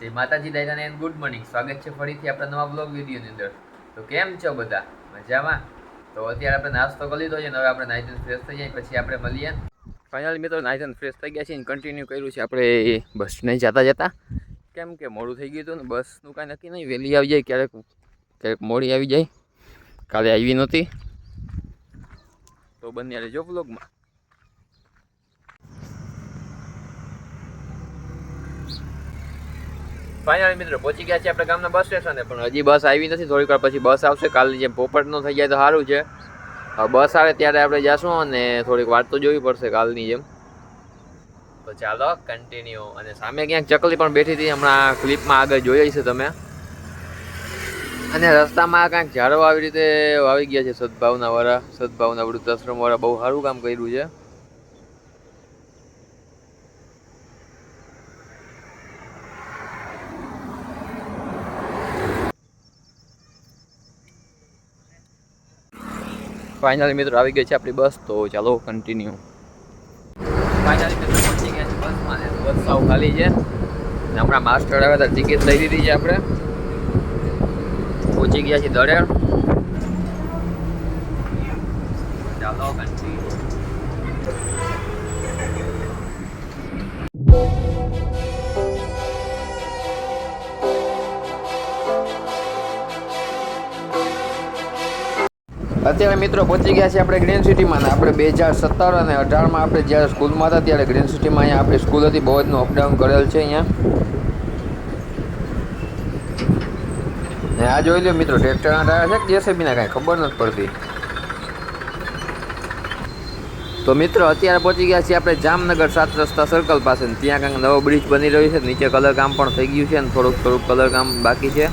જય માતાજી દાદાને એન્ડ ગુડ મોર્નિંગ સ્વાગત છે ફરીથી આપણા નવા બ્લોગ વિડીયોની અંદર. તો કેમ છો બધા? મજામાં? તો અત્યારે આપણે નાસ્તો કરી લીધો છે હવે આપણે નાઇટન ફ્રેશ થઈ જાય, પછી આપણે મળીએ. ફાઇનલી મિત્રો નાઇટન ફ્રેશ થઈ ગયા છે કન્ટિન્યુ કર્યું છે આપણે બસ નહીં જતા જતા. કેમ કે મોડું થઈ ગયું હતું ને બસનું કાંઈ નક્કી નહીં, વહેલી આવી જાય, ક્યારેક ક્યારેક મોડી આવી જાય. કાલે આવી નહોતી. તો બંને જો બ્લોગમાં ફાઇનલી મિત્રો, પહોંચી ગયા છે આપણે ગામના બસ સ્ટેશને પણ હજી બસ આવી નથી. થોડીક વાર પછી બસ આવશે. કાલની જેમ પોપટનો થઈ જાય તો સારું છે. બસ આવે ત્યારે આપણે જઈશું અને થોડીક વાર તો જોવી પડશે કાલની જેમ. તો ચાલો કન્ટિન્યુ અને સામે ક્યાંક ચકલી પણ બેઠી હતી. હમણાં ક્લિપમાં આગળ જોઈ છે તમે. અને રસ્તામાં કાંઈક ઝાડો આવી રીતે આવી ગયા છે. સદભાવના વાળા, સદભાવના વૃદ્ધાશ્રમ વાળા બહુ સારું કામ કર્યું છે. ફાઇનલી મિત્રો આવી ગઈ છે આપણી બસ, તો ચાલો કન્ટિન્યુ ફાઇનલી મિત્રો પહોંચી ગયા છે બસમાં બસ સાવ ખાલી છે. હમણાં માસ્ટર આવ્યા હતા ટિકિટ લઈ લીધી છે આપણે. પહોંચી ગયા છીએ દળેર ચાલો કન્ટિન્યુ અત્યારે મિત્રો પહોંચી ગયા છે આપણે ગ્રીન સિટીમાં આપણે બે હજાર સત્તર અને અઢારમાં આપણે જ્યારે સ્કૂલમાં હતા ત્યારે ગ્રીન સિટીમાં અહીંયા આપણી સ્કૂલ હતી, બહુ જનું અપડાઉન કરેલ છે અહીંયા. ને આ જોઈ લો મિત્રો ટ્રેક્ટરના ટાયર છે કે જેસીબીના કાંઈ ખબર નથી પડતી. તો મિત્રો, અત્યારે પહોંચી ગયા છીએ આપણે જામનગર સાત રસ્તા સર્કલ પાસે ત્યાં કાંઈક નવો બ્રિજ બની રહ્યો છે, નીચે કલર કામ પણ થઈ ગયું છે અને થોડુંક થોડુંક કલર કામ બાકી છે.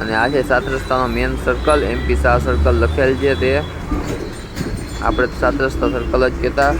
અને આ છે સાત રસ્તાનો main circle MP Shah circle લખેલ છે તે. આપણે સાત રસ્તા સર્કલ જ કહેતા.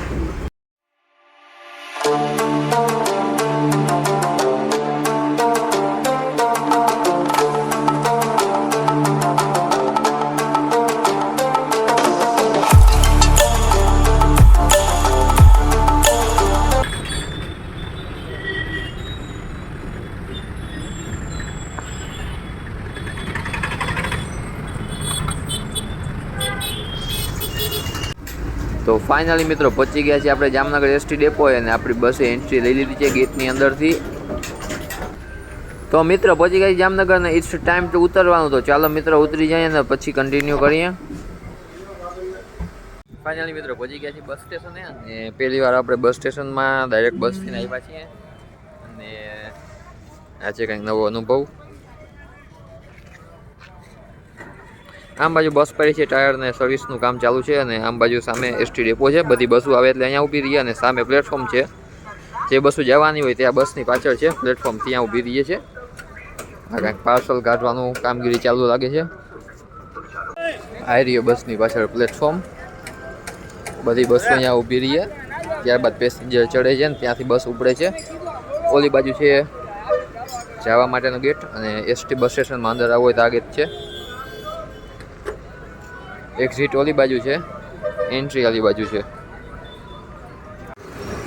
તો ફાઇનલી મિત્રો પહોંચી ગયા છીએ આપણે જામનગર એસટી ડેપો અને આપણી બસે એન્ટ્રી લઈ લીધી છે ગેટની અંદરથી. તો મિત્રો પહોંચી ગયા જામનગર ને ઇટ્સ ટાઈમ ટુ ઉતરવાનું. તો ચાલો મિત્રો ઉતરી જઈએ ને પછી કન્ટિન્યુ કરીએ. ફાઇનલી મિત્રો પહોંચી ગયા છીએ બસ સ્ટેશને અને પહેલી વાર આપણે બસ સ્ટેશનમાં ડાયરેક્ટ બસથી આવ્યા છીએ. અને આ છે કંઈક નવો અનુભવ. આમ બાજુ બસ પડી છે, ટાયર ને સર્વિસનું કામ ચાલુ છે અને આમ બાજુ સામે એસટી ડેપો છે. બધી બસો આવે એટલે અહીંયા ઊભી રહીએ અને સામે પ્લેટફોર્મ છે. જે બસો જવાની હોય ત્યાં બસની પાછળ છે પ્લેટફોર્મ ત્યાં ઊભી રહીએ છે આ કાંઈક પાર્સલ કાઢવાનું કામગીરી ચાલુ લાગે છે. આ રહ્યો બસની પાછળ પ્લેટફોર્મ બધી બસો અહીંયા ઊભી રહીએ. ત્યારબાદ પેસેન્જર ચડે છે ને ત્યાંથી બસ ઉપડે છે. ઓલી બાજુ છે, જવા માટેનો ગેટ અને એસટી બસ સ્ટેશનમાં અંદર આવો હોય તો આ ગેટ છે. એક્ઝિટ ઓલી બાજુ છે. એન્ટ્રી ઓલી બાજુ છે.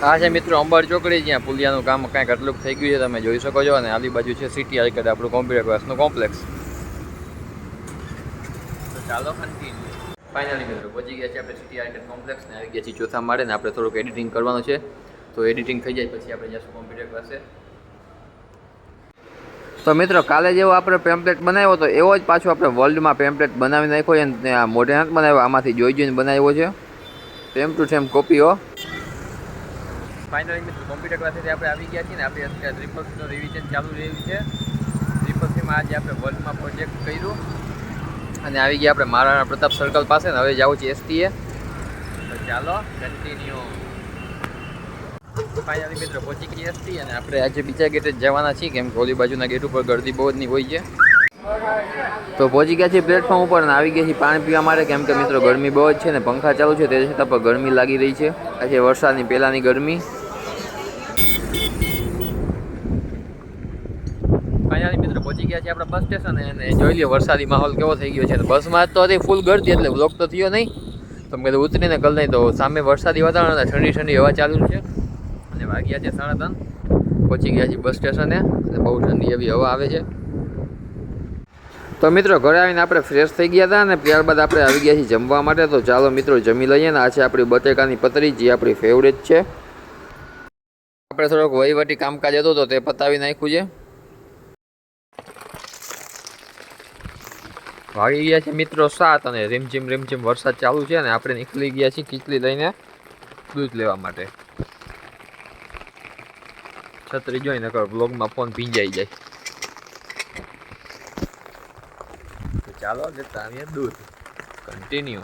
આ છે મિત્રો, અંબર ચોકડી જ્યાં પુલિયાનું કામ કાંઈક આટલું થઈ ગયું છે, તમે જોઈ શકો છો. અને આલી બાજુ છે સિટી આર્કેડ આપણું કોમ્પ્યુટર ક્લાસનું કોમ્પ્લેક્સ ચાલો ફાઇનલી મિત્રો, પહોંચી ગયા છે આપણે સિટી આર્કેડ કોમ્પ્લેક્સ ને આવી ગયા છીએ ચોથા માળે ને આપણે થોડુંક એડિટિંગ કરવાનું છે. તો એડિટિંગ થઈ જાય પછી આપણે જશું કોમ્પ્યુટર ક્લાસે તો મિત્રો, કાલે જેવો આપણે પેમ્પલેટ બનાવ્યો હતો એવો જ પાછો આપણે વર્લ્ડમાં પેમ્પલેટ બનાવી નાખ્યો છે. અને આ મોઢે નથી બનાવ્યો, આમાંથી જોઈ જોઈને બનાવ્યો છે. સેમ ટુ સેમ કોપીઓ ફાઇનલી મિત્રો કોમ્પ્યુટર ક્લાસેથી આપણે આવી ગયા છીએ ને, આપણે અત્યારે ટ્રિપલ સીનો રિવિઝન ચાલુ રહ્યું છે. ટ્રિપલ સીમાં આજે આપણે વર્લ્ડમાં પ્રોજેક્ટ કર્યું. અને આવી ગયા આપણે મહારાણા પ્રતાપ સર્કલ પાસે ને, હવે જવું છે એસટીએ તો ચાલો કન્ટિન્યુ ફાઇનલી મિત્રો, પહોંચી ગયા છીએ અને આપણે આજે બીજા ગેટે જવાના છીએ, કેમ કે ઓલી બાજુના ગેટ ઉપર ગરદી બહુ જ નહીં હોય છે. તો પહોંચી ગયા છીએ પ્લેટફોર્મ ઉપર અને આવી ગયા છીએ પાણી પીવા માટે, કેમ કે મિત્રો ગરમી બહુ જ છે ને પંખા ચાલુ છે, તે છતાં પણ ગરમી લાગી રહી છે. આજે વરસાદની પહેલાંની ગરમી. ફાઇનલી મિત્રો, પહોંચી ગયા છે આપણે બસ અને જોઈ લઈએ વરસાદી માહોલ કેવો થઈ ગયો છે. બસમાં તો હતી ફૂલ ગરદી, એટલે બ્લોક તો થયો નહીં. તો મેં કીધું ઉતરીને કલ નહીં તો સામે વરસાદી વાતાવરણ ઠંડી ઠંડી હવા ચાલુ છે. અને વાગ્યા છે સાડા ત્રણ. પહોંચી ગયા છીએ બસ સ્ટેશને અને બહુ ઠંડી એવી હવા આવે છે. તો મિત્રો, ઘરે આવીને આપણે ફ્રેશ થઈ ગયા હતા અને ત્યારબાદ આપણે આવી ગયા છીએ જમવા માટે. તો ચાલો મિત્રો, જમી લઈએ ને આ છે આપણી બટેકાની પતરી, જે આપણી ફેવરેટ છે. આપણે થોડોક વહીવટી કામકાજ હતું તો તે પતાવી નાખ્યું છે. વાગી ગયા છે મિત્રો સાત અને રીમઝીમ રીમઝીમ વરસાદ ચાલુ છે અને આપણે નીકળી ગયા છીએ કીચલી લઈને દૂધ લેવા માટે. છત્રી જોઈ નકર બ્લોગમાં ફોન ભીંજાઈ જાય. તો ચાલો લેતા આવીએ દૂધ. કન્ટિન્યુ